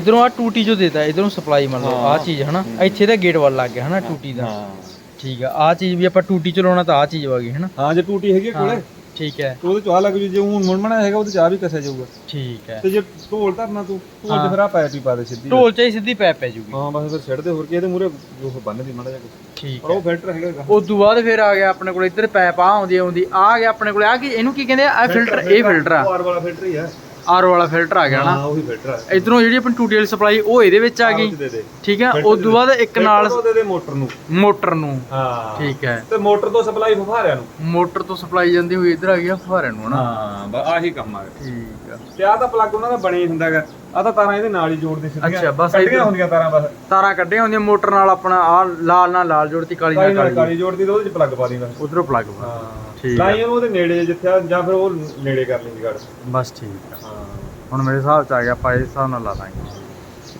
ਇਧਰੋਂ ਆ ਟੂਟੀ ਜੋ ਦੇਤਾ ਇਧਰੋਂ ਸਪਲਾਈ ਮੰਨ ਲਓ ਆ। ਚੀਜ਼ ਹਨਾ? ਇੱਥੇ ਤਾਂ ਗੇਟ ਵੱਲ ਲੱਗ ਗਿਆ ਹਨਾ ਟੂਟੀ ਦਾ। ਠੀਕ ਆ ਆ ਚੀਜ਼ ਵੀ ਆਪਾਂ ਟੂਟੀ ਚਲਾਉਣਾ ਤਾਂ ਆ ਚੀਜ਼ ਵਾਗੀ ਹਨਾ? ਹਾਂ ਜੇ ਟੂਟੀ ਹੈਗੀ ਆ ਕੋਲੇ ਠੀਕ ਹੈ। ਤੇ ਉਹਦੇ ਚਾਹ ਲੱਗ ਜੂ ਜੇ ਹੁਣ ਮੁੰਮਣਾ ਹੈਗਾ ਉਹਦੇ ਚਾਹ ਵੀ ਕਸਿਆ ਜਾਊਗਾ। ਠੀਕ ਹੈ। ਤੇ ਜੇ ਢੋਲ ਧਰਨਾ ਤੂੰ ਢੋਲ। ਤੇ ਫਿਰ ਆ ਪੈਪ ਹੀ ਪਾ ਦੇ ਸਿੱਧੀ। ਢੋਲ ਚ ਹੀ ਸਿੱਧੀ ਪੈ ਪੈ ਜੂਗੀ। ਹਾਂ ਬਸ ਫਿਰ ਛੱਡ ਦੇ ਹੋਰ ਕੀ ਇਹਦੇ ਮੂਰੇ ਉਹ ਬੰਨ ਦੀ ਮਾੜਾ ਜਿਹਾ ਕੁਛ। ਠੀਕ ਪਰ ਉਹ ਫਿਲਟਰ ਹੈਗਾ। ਉਸ ਤੋਂ ਬਾਅਦ ਫਿਰ ਆ ਗਿਆ ਆਪਣੇ ਕੋਲ ਇੱਧਰ ਪੈਪ ਆ ਆਉਂਦੀ ਆਉਂਦੀ ਆ ਗਿਆ ਆਪਣੇ ਕੋਲ ਆ ਕੀ ਇਹਨੂੰ ਕੀ ਕਹਿੰਦੇ ਆ? ਫਿਲਟਰ ਇਹ ਫਿਲਟਰ ਆ। ਵਾਲਾ ਫਿਲਟਰ ਹੀ ਆ। ਆਰ ਵਾਲਾ ਫਿਲਟਰ ਆ ਗਿਆ ਨਾ। ਹਾਂ ਉਹੀ ਫਿਲਟਰ ਆ ਇਧਰੋਂ ਜਿਹੜੀ ਆਪਣੀ ਟੂਟੀ ਵਾਲੀ ਸਪਲਾਈ ਉਹ ਇਹਦੇ ਵਿੱਚ ਆ ਗਈ। ਠੀਕ ਹੈ ਉਸ ਤੋਂ ਬਾਅਦ ਇੱਕ ਨਾਲ ਤੋਂ ਦੇ ਮੋਟਰ ਨੂੰ। ਮੋਟਰ ਨੂੰ। ਹਾਂ। ਠੀਕ ਹੈ। ਤੇ ਮੋਟਰ ਤੋਂ ਸਪਲਾਈ ਫੁਹਾਰਿਆਂ ਨੂੰ। ਮੋਟਰ ਤੋਂ ਸਪਲਾਈ ਜਾਂਦੀ ਹੋਈ ਇੱਧਰ ਆ ਗਿਆ ਫੁਹਾਰੇ ਨੂੰ ਹਨਾ। ਹਾਂ ਬਸ ਆਹੀ ਕੰਮ ਆ। ਠੀਕ ਆ। ਤੇ ਆ ਤਾਂ ਪਲੱਗ ਉਹਨਾਂ ਦਾ ਬਣਿਆ ਹੀ ਹੁੰਦਾਗਾ। ਆ ਤਾਂ ਤਾਰਾਂ ਇਹਦੇ ਨਾਲ ਹੀ ਜੋੜਦੇ ਸਿੱਧੀਆਂ। ਅੱਛਾ, ਬਸ ਕੱਢੀਆਂ ਹੁੰਦੀਆਂ ਤਾਰਾਂ ਬਸ। ਤਾਰਾਂ ਕੱਢੀਆਂ ਹੁੰਦੀਆਂ ਮੋਟਰ ਨਾਲ ਆਪਣਾ ਆ ਲਾਲ ਨਾਲ ਲਾਲ ਜੋੜਤੀ ਕਾਲੀ ਨਾਲ ਕਾਲੀ ਕਾਲੀ ਜੋੜਦੀ ਤੇ ਉਹਦੇ ਚ ਪਲੱਗ ਪਾ ਦੀ ਬਸ। ਉਧਰੋਂ ਪਲੱਗ ਪਾ। ਹਾਂ। ਠੀਕ ਆ। ਲਾਈ ਉਹਨੂੰ ਉਹਦੇ ਨੇੜੇ ਜਿੱਥੇ ਆ ਜਾਂ ਫਿਰ ਉਹ ਨੇੜੇ ਕਰ ਲੈਂਦੀ ਗੜ ਬਸ ਠੀਕ ਆ। ਹਾਂ। ਹੁਣ ਮੇਰੇ ਹਿਸਾਬ ਚ ਆ ਗਿਆ ਆਪਾਂ ਇਸ ਹਿਸਾਬ ਨਾਲ ਲਾ ਦਾਂਗੇ